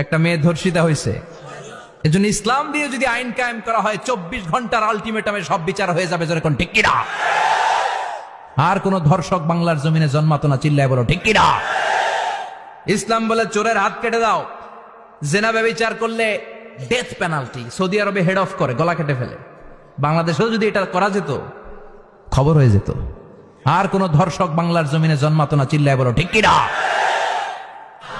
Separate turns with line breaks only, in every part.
একটা মেয়ে ধর্ষিতা হয়েছে। এজন্য ইসলাম দিয়ে যদি আইন কায়েম করা হয়, চব্বিশ ঘণ্টার আলটিমেটামে সব বিচার হয়ে যাবে যেরকম ঠিক কিনা? আর কোন ধর্ষক বাংলার জমিনে জন্মাতো না, চিল্লায় বলো, ঠিক কিনা? ইসলাম বলে, চোরের হাত কেটে দাও। জেনা ব্যবচার করলে ডেথ পেনাল্টি সৌদি আরবে হেড অফ করে, গলা কেটে ফেলে। বাংলাদেশেও যদি এটা করা যেত, খবর হয়ে যেত। আর কোন ধর্ষক বাংলার জমিনে জন্মাতো না, চিল্লায় বলো, ঠিক কিনা?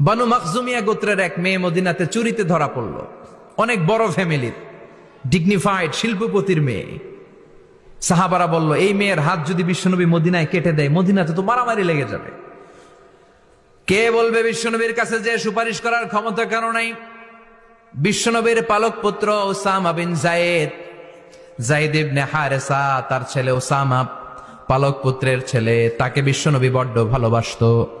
বানু মাকজুমিয়া গোত্রের এক মেয়ে মদিনাতে চুরিতে ধরা পড়ল। অনেক বড় ফ্যামিলির ডিগনিফাইড শিল্পপতির মেয়ে। সাহাবারা বলল, এই মেয়ের হাত যদি বিশ্বনবী মদিনায় কেটে দেয়, মদিনাতে তো মারামারি লেগে যাবে। কে বলবে বিশ্বনবীর কাছে যে সুপারিশ করার ক্ষমতা কারও নাই? বিশ্বনবীর পালক পুত্র Osama bin Zayed Zaid ibn Haritha, তার ছেলে ওসামা পালক পুত্রের ছেলে, তাকে বিশ্বনবী বড্ড ভালোবাসতো।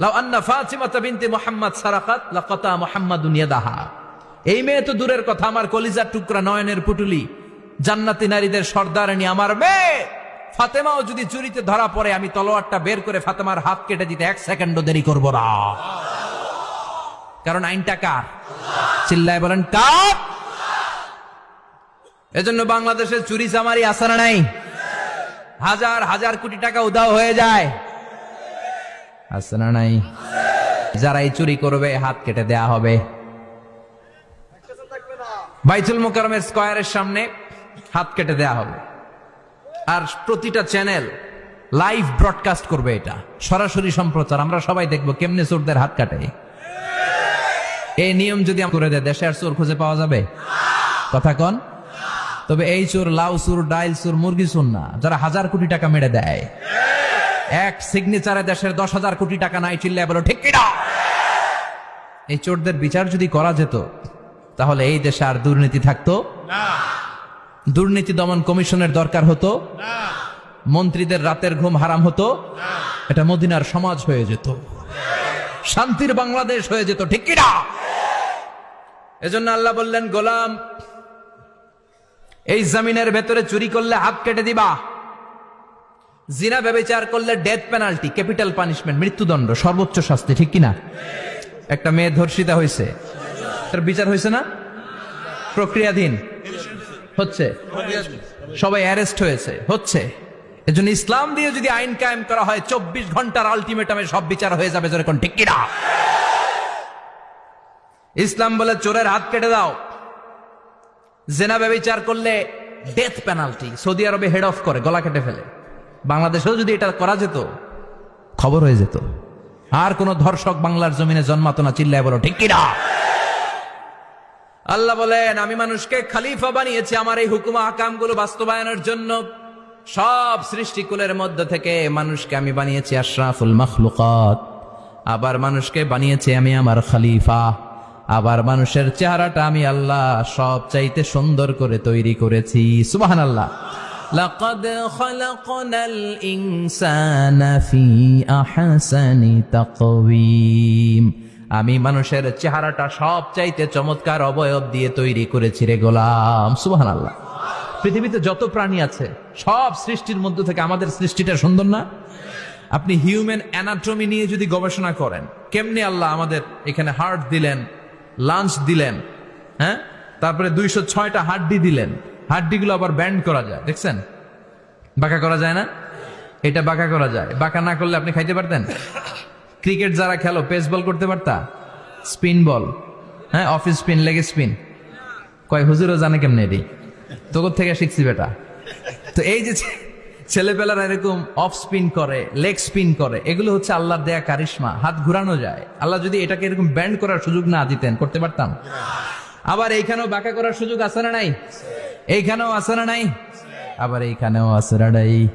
লাউ আন্না এই মেয়ে তো দূরের কথা, আমার কলিজার টুকরা নয়নের পুটুলি। নারীদের আমার ফাতেমাও যদি চুরিতে ধরা পড়ে, আমি তলোয়ারটা বের করে ফাতেমার হাত কেটে দিতে এক সেকেন্ডও দেরি করব না। কারণ আইনটা কার? চিল্লায় বলেন, কার? এজন্য বাংলাদেশের চুরি চামারি আসানা নাই। হাজার হাজার কোটি টাকা উধাও হয়ে যায়। আসানা নাই? যারা এই চুরি করবে, হাত কেটে দেয়া হবে। বাইতুল মোকারমের স্কয়ারের সামনে হাত কেটে দেয়া হবে। আর প্রতিটা চ্যানেল লাইভ ব্রডকাস্ট করবে এটা। সরাসরি সম্প্রচার, আমরা সবাই দেখব কেমনে চোরদের হাত কাটে। এই নিয়ম যদি করে দেয়, দেশে আর চোর খুঁজে পাওয়া যাবে? কথা কন। তবে এই চোর লাউ চোর, ডাইল চোর, মুরগি চোর না, যারা হাজার কোটি টাকা মেরে দেয়। এক সিগনেচারে দেশের দশ হাজার কোটি টাকা নাই চিল্লায় বলো ঠিক কিনা? এই চোরদের বিচার যদি করা যেত তাহলে এই দেশে আর দুর্নীতি থাকতো? দুর্নীতি দমন কমিশনের দরকার হতো? মন্ত্রীদের রাতের ঘুম হারাম হতো? এটা মদিনার সমাজ হয়ে যেত। শান্তির বাংলাদেশ হয়ে যেত ঠিক কিনা? এজন্য আল্লাহ বললেন গোলাম এই জমিনের ভেতরে চুরি করলে হাত কেটে দিবা। জিনা ব্যবচার করলে ডেথ পেনাল্টি ক্যাপিটাল পানিশমেন্ট মৃত্যুদণ্ড, সর্বোচ্চ শাস্তি, ঠিক কিনা? একটা মেয়ে ধর্ষিতা হয়েছে। তার বিচার হয়েছে না? প্রক্রিয়াধীন। হচ্ছে। সবাই অ্যারেস্ট হয়েছে। হচ্ছে। এজন্য ইসলাম দিয়ে যদি আইন কায়েম করা হয়, চব্বিশ ঘণ্টার আলটিমেটামে সব বিচার হয়ে যাবে যেরকম ঠিক কিনা? ইসলাম বলে, চোরের হাত কেটে দাও। জেনা ব্যবচার করলে ডেথ পেনাল্টি সৌদি আরবে হেড অফ করে, গলা কেটে ফেলে। বাংলাদেশেও যদি এটা করা যেত, খবর হয়ে যেত। আর কোন ধর্ষক বাংলার জমিনে জন্মাতো না, চিল্লায় বলো, ঠিক কিনা? আল্লাহ বলেন, আমি মানুষকে খালিফা বানিয়েছি, আমার এই হুকুমা আকামগুলো বাস্তবায়নের জন্য। সব সৃষ্টিকুলের মধ্য থেকে মানুষকে আমি বানিয়েছি আশরাফুল মখলুকাত। আবার মানুষকে বানিয়েছি আমি আমার খালিফা। আবার মানুষের চেহারাটা আমি আল্লাহ সব চাইতে সুন্দর করে তৈরি করেছি। সুবাহান আল্লাহ لقد خلقنا الإنسان في أحسن تقويم আমি মানুষের চেহারাটা সব চাইতে চমৎকার অবয়ব দিয়ে তৈরি করেছি রে গোলাম সুবাহান আল্লাহ পৃথিবীতে যত প্রাণী আছে সব সৃষ্টির মধ্য থেকে আমাদের সৃষ্টিটা সুন্দর না আপনি হিউম্যান অ্যানাটমি নিয়ে যদি গবেষণা করেন কেমনে আল্লাহ আমাদের এখানে হার্ট দিলেন লাঞ্চ দিলেন হ্যাঁ তারপরে দুইশো ছয়টা হাড্ডি দিলেন হাড্ডিগুলো আবার ব্যান্ড করা যায়, দেখছেন? বাঁকা করা যায় না? এটা বাঁকা করা যায়। বাঁকা না করলে আপনি খাইতে পারতেন? ক্রিকেট যারা খেলো, পেস বল করতে পারতা? Spin bowl. হ্যাঁ অফিস স্পিন, লেগে স্পিন। কয়, হুজুরও জানে কেমনে এটি? তোর থেকে শিখছি বেটা? তো এই যে ছেলেপেলারা এরকম অফ স্পিন করে লেগ স্পিন করে, এগুলো হচ্ছে আল্লাহর দেয়া কারিশমা। হাত ঘুরানো যায়। আল্লাহ যদি এটাকে এরকম ব্যান্ড করার সুযোগ না দিতেন, করতে পারতাম? আবার এইখানেও বাঁকা করার সুযোগ আছে না নাই? এইখানেও না নাই? আবার এইখানেও না নাই।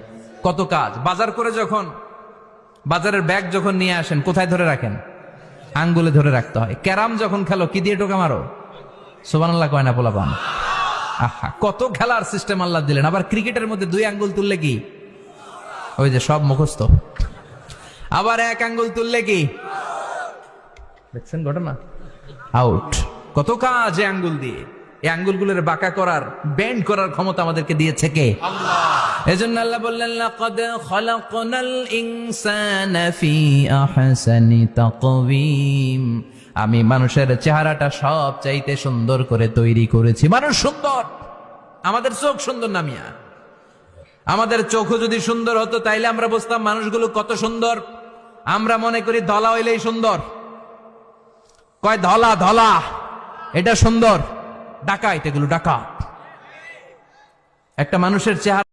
কত কাজ? বাজার করে যখন, বাজারের ব্যাগ যখন নিয়ে আসেন, কোথায় ধরে রাখেন? আঙ্গুলে ধরে রাখতে হয়। ক্যারাম যখন খেলো, কি দিয়ে টোকা মারো? সোবানাল্লাহ কয় না, পোলাপান। আহা, কত খেলার সিস্টেম আল্লাহ দিলেন। আবার ক্রিকেটের মধ্যে দুই আঙ্গুল তুললে কি? ওই যে সব মুখস্থ। আবার এক আঙ্গুল তুললে কি? দেখছেন ঘটনা? আউট কত কাজ আঙ্গুল দিয়ে? এই আঙ্গুলগুলোর বাঁকা করার ব্যান্ড করার ক্ষমতা আমাদেরকে দিয়েছে কে? এজন্য আল্লাহ বললেন লাকাদ খলাকনাল ইনসানা ফি আহসানি তাকওয়িম। আমি মানুষের চেহারাটা সব চাইতে সুন্দর করে তৈরি করেছি। মানুষ সুন্দর। আমাদের চোখ সুন্দর নামিয়া আমাদের চোখও যদি সুন্দর হতো তাইলে আমরা বুঝতাম মানুষগুলো কত সুন্দর। আমরা মনে করি ধলা হইলেই সুন্দর। কয় ধলা ধলা? এটা সুন্দর। ডাকাইত এগুলো ডাকাত। একটা মানুষের চেহারা